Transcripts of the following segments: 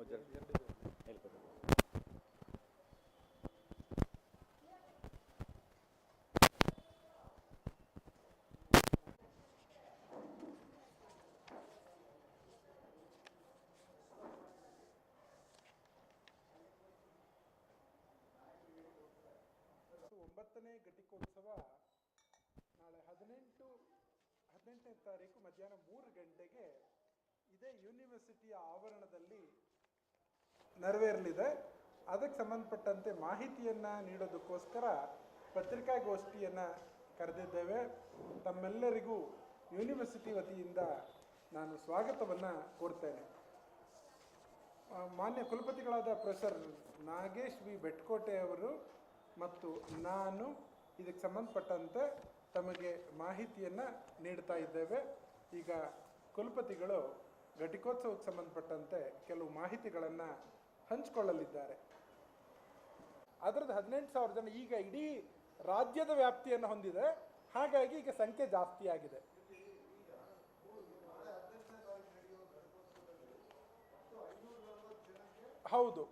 ಹೇಳ್ಕೊಡಿ ಮತ್ತು ಒಂಬತ್ತನೇ ಘಟಿಕೋತ್ಸವ ನಾಳೆ ಹದಿನೆಂಟು ಹದಿನೆಂಟನೇ ತಾರೀಕು ಮಧ್ಯಾಹ್ನ ಮೂರು ಗಂಟೆಗೆ ಇದೇ ಯೂನಿವರ್ಸಿಟಿಯ ಆವರಣದಲ್ಲಿ ನೆರವೇರಲಿದೆ. ಅದಕ್ಕೆ ಸಂಬಂಧಪಟ್ಟಂತೆ ಮಾಹಿತಿಯನ್ನು ನೀಡೋದಕ್ಕೋಸ್ಕರ ಪತ್ರಿಕಾಗೋಷ್ಠಿಯನ್ನು ಕರೆದಿದ್ದೇವೆ. ತಮ್ಮೆಲ್ಲರಿಗೂ ಯೂನಿವರ್ಸಿಟಿ ವತಿಯಿಂದ ನಾನು ಸ್ವಾಗತವನ್ನು ಕೋರ್ತೇನೆ. ಮಾನ್ಯ ಕುಲಪತಿಗಳಾದ ಪ್ರೊಫೆಸರ್ ನಾಗೇಶ್ ವಿ. ಬೆಟ್ಕೋಟೆ ಅವರು ಮತ್ತು ನಾನು ಇದಕ್ಕೆ ಸಂಬಂಧಪಟ್ಟಂತೆ ತಮಗೆ ಮಾಹಿತಿಯನ್ನು ನೀಡ್ತಾ ಇದ್ದೇವೆ. ಈಗ ಕುಲಪತಿಗಳು ಘಟಿಕೋತ್ಸವಕ್ಕೆ ಸಂಬಂಧಪಟ್ಟಂತೆ ಕೆಲವು ಮಾಹಿತಿಗಳನ್ನು ಹಂಚಿಕೊಳ್ಳಲಿದ್ದಾರೆ. ಅದರದ್ದು ಹದಿನೆಂಟು ಸಾವಿರ ಜನ ಈಗ ಇಡೀ ರಾಜ್ಯದ ವ್ಯಾಪ್ತಿಯನ್ನು ಹೊಂದಿದೆ. ಹಾಗಾಗಿ ಈಗ ಸಂಖ್ಯೆ ಜಾಸ್ತಿ ಆಗಿದೆ. ಹೌದು.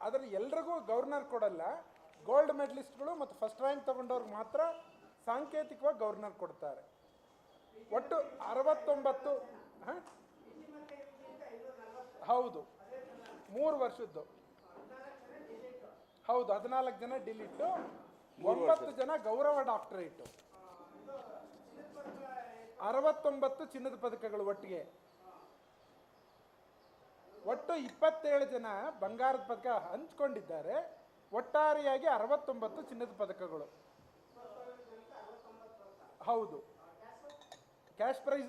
ಅದರಲ್ಲಿ ಎಲ್ರಿಗೂ ಗವರ್ನರ್ ಕೊಡಲ್ಲ. ಗೋಲ್ಡ್ ಮೆಡಲಿಸ್ಟ್ಗಳು ಮತ್ತು ಫಸ್ಟ್ ರ್ಯಾಂಕ್ ತಗೊಂಡವ್ರಿಗೆ ಮಾತ್ರ ಸಾಂಕೇತಿಕವಾಗಿ ಗವರ್ನರ್ ಕೊಡ್ತಾರೆ. ಒಟ್ಟು ಅರವತ್ತೊಂಬತ್ತು, ಹಾಂ? ಹೌದು. ಮೂರು ವರ್ಷದ್ದು. ಹೌದು, ಹದಿನಾಲ್ಕು ಜನ ಡಿಲಿಟ್ಟು ಒಂಬತ್ತು ಜನ ಗೌರವ ಡಾಕ್ಟರೇಟ್ ಅರವತ್ತೊಂಬತ್ತು ಚಿನ್ನದ ಪದಕಗಳು ಒಟ್ಟಿಗೆ. ಒಟ್ಟು ಇಪ್ಪತ್ತೇಳು ಜನ ಬಂಗಾರದ ಪದಕ ಹಂಚ್ಕೊಂಡಿದ್ದಾರೆ. ಒಟ್ಟಾರೆಯಾಗಿ ಅರವತ್ತೊಂಬತ್ತು ಚಿನ್ನದ ಪದಕಗಳು. ಹೌದು. Cash prize